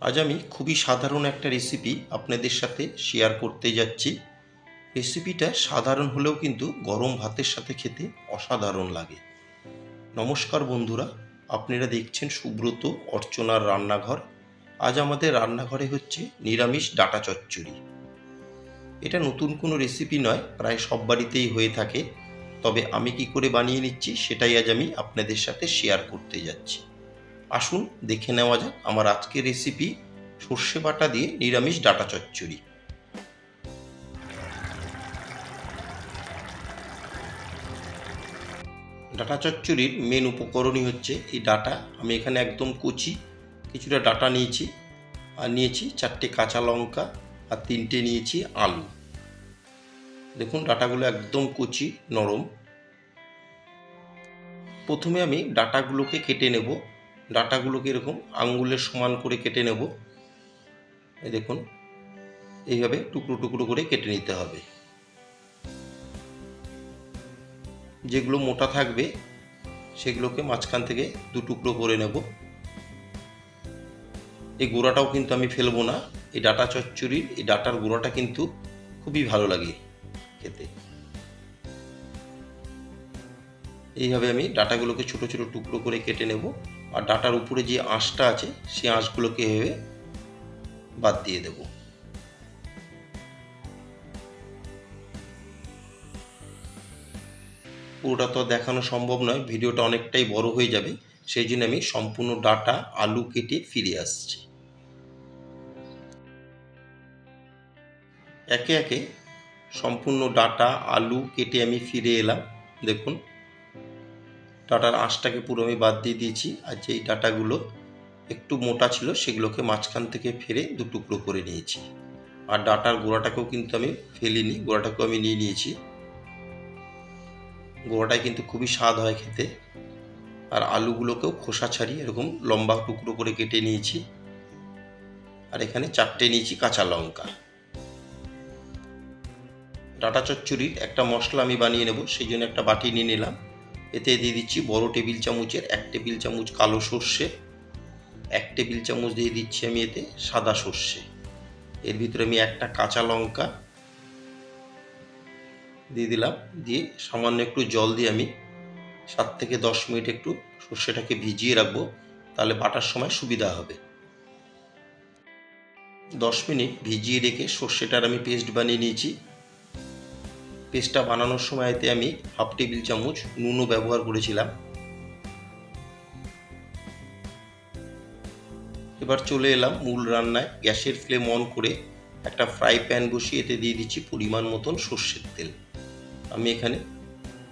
আজ আমি খুবই সাধারণ একটা রেসিপি আপনাদের সাথে শেয়ার করতে যাচ্ছি। রেসিপিটা সাধারণ হলেও কিন্তু গরম ভাতের সাথে খেতে অসাধারণ লাগে। নমস্কার বন্ধুরা, আপনারা দেখছেন সুব্রত অর্চনার রান্নাঘর। আজ আমাদের রান্নাঘরে হচ্ছে নিরামিষ ডাটা চচ্চড়ি। এটা নতুন কোনো রেসিপি নয়, প্রায় সব বাড়িতেই হয়ে থাকে। তবে আমি কি করে বানিয়ে নিচ্ছি সেটাই আজ আমি আপনাদের সাথে শেয়ার করতে যাচ্ছি। আসুন, দেখে নেওয়া যাক আমার আজকের রেসিপি সর্ষে বাটা দিয়ে নিরামিষ ডাটা চচ্চড়ি। ডাটা চচ্চড়ির মেন উপকরণই হচ্ছে এই ডাটা। আমি এখানে একদম কচি কিছুটা ডাটা নিয়েছি, আর নিয়েছি চারটে কাঁচা লঙ্কা, আর তিনটে নিয়েছি আলু। দেখুন, ডাটাগুলো একদম কচি, নরম। প্রথমে আমি ডাটাগুলোকে কেটে নেব। ডাটাগুলোকে এরকম আঙ্গুলের সমান করে কেটে নেব। এই দেখুন, এইভাবে টুকরো টুকরো করে কেটে নিতে হবে। যেগুলো মোটা থাকবে, সেগুলোকে মাঝখান থেকে দু টুকরো করে নেব। এই গোড়াটাও কিন্তু আমি ফেলব না। এই ডাটা চচ্চড়ির, এই ডাটার গোড়াটা কিন্তু খুবই ভালো লাগে খেতে। এইভাবে আমি ডাটাগুলোকে ছোট ছোট টুকরো করে কেটে নেব। আর ডাটার উপরে যে আঁশটা আছে, সেই আঁশগুলোকে এভাবে বাদ দিয়ে দেব। পুরোটা তো দেখানো সম্ভব নয়, ভিডিওটা অনেকটাই বড় হয়ে যাবে, সেই জন্য আমি সম্পূর্ণ ডাটা, আলু কেটে ফিরে আসছি। একে একে সম্পূর্ণ ডাটা, আলু কেটে আমি ফিরে এলাম, দেখুন। ডাটার আঁশটাকে পুরো আমি বাদ দিয়ে দিয়েছি। আর যেই ডাটাগুলো একটু মোটা ছিল, সেগুলোকে মাঝখান থেকে ফেরে দু টুকরো করে নিয়েছি। আর ডাটার গোড়াটাকেও কিন্তু আমি ফেলিনি, গোড়াটাকেও আমি নিয়ে নিয়েছি। গোড়াটায় কিন্তু খুবই স্বাদ হয় খেতে। আর আলুগুলোকেও খোসা ছাড়িয়ে এরকম লম্বা টুকরো করে কেটে নিয়েছি। আর এখানে চারটে নিয়েছি কাঁচা লঙ্কা। ডাটা চচ্চড়ির একটা মশলা আমি বানিয়ে নেব, সেই জন্য একটা বাটি নিয়ে নিলাম। এতে দিয়ে দিচ্ছি বড় টেবিল চামচের এক টেবিল চামচ কালো সর্ষে, এক টেবিল চামচ দিয়ে দিচ্ছি আমি এতে সাদা সর্ষে। এর ভিতরে আমি একটা কাঁচা লঙ্কা দিয়ে দিলাম, দিয়ে সামান্য একটু জল দিয়ে আমি সাত থেকে দশ মিনিট একটু সর্ষেটাকে ভিজিয়ে রাখব, তাহলে বাটার সময় সুবিধা হবে। দশ মিনিট ভিজিয়ে রেখে সর্ষেটার আমি পেস্ট বানিয়ে নিয়েছি। পেস্টটা বানানোর সময় এতে আমি হাফ টেবিল চামচ নুনও ব্যবহার করেছিলাম। এবার চলে এলাম মূল রান্নায়। গ্যাসের ফ্লেম অন করে একটা ফ্রাই প্যান বসিয়ে এতে দিয়ে দিচ্ছি পরিমাণ মতন সর্ষের তেল। আমি এখানে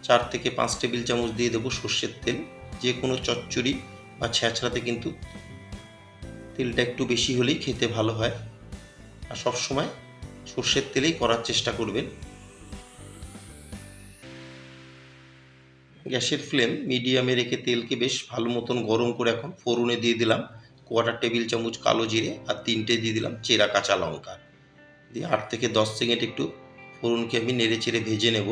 চার থেকে পাঁচ টেবিল চামচ দিয়ে দেবো সর্ষের তেল। যে কোনো চচ্চড়ি বা ছ্যাঁচড়াতে কিন্তু তেলটা একটু বেশি হলেই খেতে ভালো হয়। আর সবসময় সর্ষের তেলেই করার চেষ্টা করবেন। গ্যাসের ফ্লেম মিডিয়ামে রেখে তেলকে বেশ ভালো মতন গরম করে এখন ফোড়নে দিয়ে দিলাম। কোয়াটার টেবিল চামচ কালো জিরে আর তিনটে দিয়ে দিলাম চেরা কাঁচা লঙ্কা। দিয়ে আট থেকে দশ সেকেন্ড একটু ফোড়নকে আমি নেড়ে চেড়ে ভেজে নেব।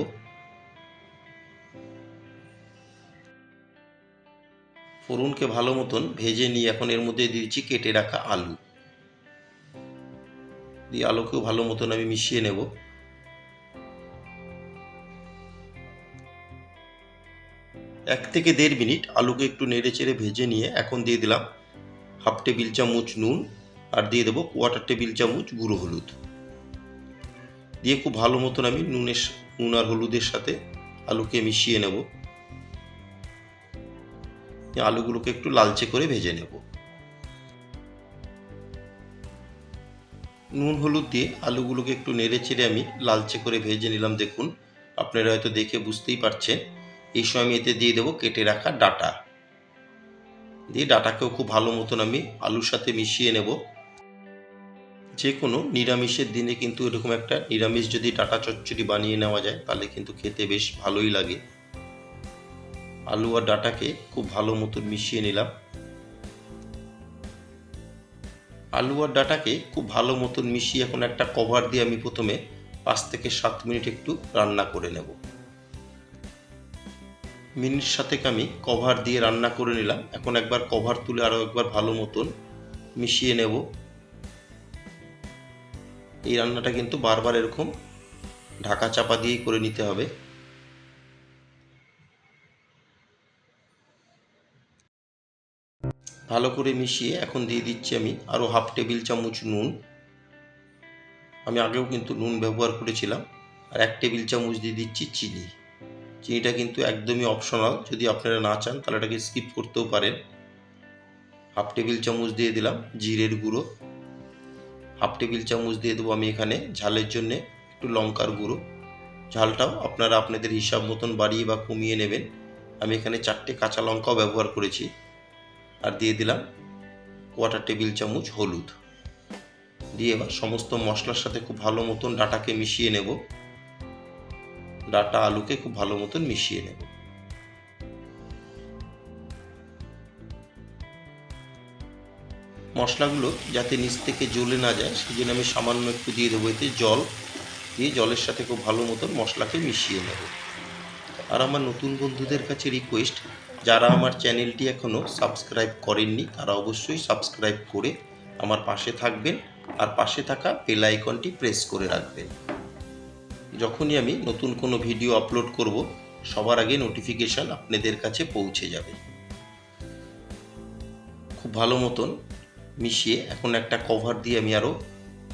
ফোড়নকে ভালো মতন ভেজে নিয়ে এখন এর মধ্যে দিয়ে দিচ্ছি কেটে রাখা আলু। দিয়ে আলুকেও ভালো মতন আমি মিশিয়ে নেব। এক থেকে দেড় মিনিট আলুকে একটু নেড়ে চেড়ে ভেজে নিয়ে এখন দিয়ে দিলাম হাফ টেবিল চামচ নুন আর দিয়ে দেবো কোয়াটার টেবিল চামচ গুঁড়ো হলুদ। দিয়ে খুব ভালো মতন আমি নুনের নুন আর হলুদের সাথে আলুকে মিশিয়ে নেব। আলুগুলোকে একটু লালচে করে ভেজে নেব। নুন হলুদ দিয়ে আলুগুলোকে একটু নেড়ে চেড়ে আমি লালচে করে ভেজে নিলাম। দেখুন, আপনারা হয়তো দেখে বুঝতেই পারছেন এই সময় আমি এতে দিয়ে দেবো কেটে রাখা ডাটা। দিয়ে ডাটাকেও খুব ভালো মতন আমি আলুর সাথে মিশিয়ে নেব। যে কোনো নিরামিষের দিনে কিন্তু এরকম একটা নিরামিষ যদি ডাটা চচ্চড়ি বানিয়ে নেওয়া যায়, তাহলে কিন্তু খেতে বেশ ভালোই লাগে। আলু আর ডাটাকে খুব ভালো মতন মিশিয়ে নিলাম। আলু আর ডাটাকে খুব ভালো মতন মিশিয়ে এখন একটা কভার দিয়ে আমি প্রথমে পাঁচ থেকে সাত মিনিট একটু রান্না করে নেব। মিনিট সাতেক আমি কভার দিয়ে রান্না করে নিলাম। এখন একবার কভার তুলে আরও একবার ভালো মতন মিশিয়ে নেব। এই রান্নাটা কিন্তু বারবার এরকম ঢাকা চাপা দিয়েই করে নিতে হবে। ভালো করে মিশিয়ে এখন দিয়ে দিচ্ছি আমি আরও হাফ টেবিল চামচ নুন। আমি আগেও কিন্তু নুন ব্যবহার করেছিলাম। আর এক টেবিল চামচ দিয়ে দিচ্ছি চিনি। চিনিটা কিন্তু একদমই অপশনাল যদি আপনারা না চান, তাহলে এটাকে স্কিপ করতেও পারেন। হাফ টেবিল চামচ দিয়ে দিলাম, জিরের গুঁড়ো। হাফ টেবিল চামচ দিয়ে দেবো আমি এখানে ঝালের জন্যে একটু লঙ্কার গুঁড়ো। ঝালটাও আপনারা আপনাদের হিসাব মতন বাড়িয়ে বা কমিয়ে নেবেন। আমি এখানে চারটে কাঁচা লঙ্কাও ব্যবহার করেছি। আর দিয়ে দিলাম কোয়াটার টেবিল চামচ হলুদ। দিয়ে এবার সমস্ত মশলার সাথে খুব ভালো মতন ডাটাকে মিশিয়ে নেব। ডাটা আলুকে খুব ভালো মতন মিশিয়ে নেব। মশলাগুলো যাতে নিচ থেকে জ্বলে না যায় সেই জন্য আমি সামান্য একটু দিয়ে দেবো এতে জল। দিয়ে জলের সাথে খুব ভালো মতন মশলাকে মিশিয়ে নেব। আর আমার নতুন বন্ধুদের কাছে রিকোয়েস্ট যারা আমার চ্যানেলটি এখনও সাবস্ক্রাইব করেননি, তারা অবশ্যই সাবস্ক্রাইব করে আমার পাশে থাকবেন, আর পাশে থাকা বেল আইকনটি প্রেস করে রাখবেন। যখনই আমি নতুন কোনো ভিডিও আপলোড করব, সবার আগে নোটিফিকেশান আপনাদের কাছে পৌঁছে যাবে। খুব ভালো মতন মিশিয়ে এখন একটা কভার দিয়ে আমি আরও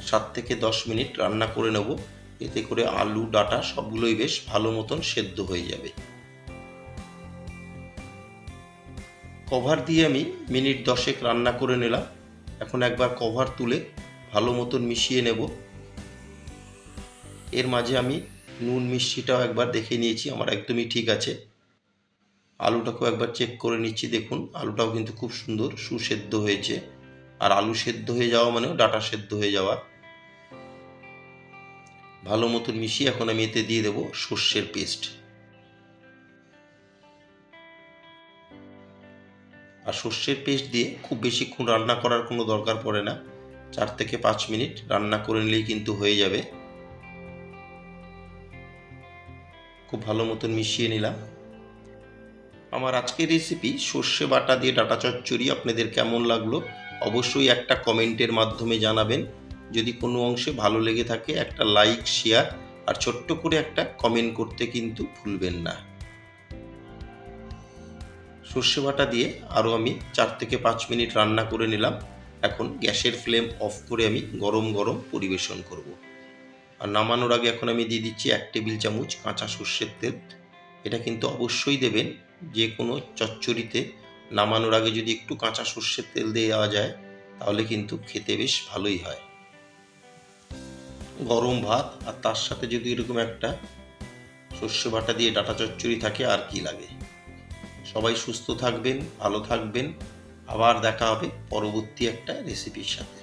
সাত থেকে দশ মিনিট রান্না করে নেব। এতে করে আলু, ডাটা সবগুলোই বেশ ভালো মতন সেদ্ধ হয়ে যাবে। কভার দিয়ে আমি মিনিট দশেক রান্না করে নিলাম। এখন একবার কভার তুলে ভালো মতন মিশিয়ে নেব। এর মাঝে আমি নুন মিষ্টিটাও একবার দেখে নিয়েছি, আমার একদমই ঠিক আছে। আলুটাকেও একবার চেক করে নিচ্ছি, দেখুন, আলুটাও কিন্তু খুব সুন্দর, সুসেদ্ধ হয়েছে। আর আলু সেদ্ধ হয়ে যাওয়া মানেও ডাটা সেদ্ধ হয়ে যাওয়া। ভালো মতন মিশিয়ে এখন আমি এতে দিয়ে দেবো সর্ষের পেস্ট। আর সর্ষের পেস্ট দিয়ে খুব বেশিক্ষণ রান্না করার কোনো দরকার পড়ে না। চার থেকে পাঁচ মিনিট রান্না করে নিলেই কিন্তু হয়ে যাবে। খুব ভালো মতন মিশিয়ে নিলাম। আমার আজকের রেসিপি সর্ষে বাটা দিয়ে ডাটা চচ্চড়ি আপনাদের কেমন লাগল অবশ্যই একটা কমেন্টের মাধ্যমে জানাবেন। যদি কোনো অংশে ভালো লেগে থাকে একটা লাইক শেয়ার আর ছোট্ট করে একটা কমেন্ট করতে কিন্তু ভুলবেন না। সর্ষে বাটা দিয়ে আরও আমি চার থেকে পাঁচ মিনিট রান্না করে নিলাম। এখন গ্যাসের ফ্লেম অফ করে আমি গরম গরম পরিবেশন করব। আর নামানোর আগে এখন আমি দিয়ে দিচ্ছি এক টেবিল চামচ কাঁচা সর্ষের তেল। এটা কিন্তু অবশ্যই দেবেন যে কোনো চচ্চড়িতে। নামানোর আগে যদি একটু কাঁচা সর্ষের তেল দেওয়া যায়, তাহলে কিন্তু খেতে বেশ ভালোই হয়। গরম ভাত আর তার সাথে যদি এরকম একটা সর্ষে বাটা দিয়ে ডাটা চচ্চড়ি থাকে, আর কি লাগে? সবাই সুস্থ থাকবেন, ভালো থাকবেন। আবার দেখা হবে পরবর্তী একটা রেসিপির সাথে।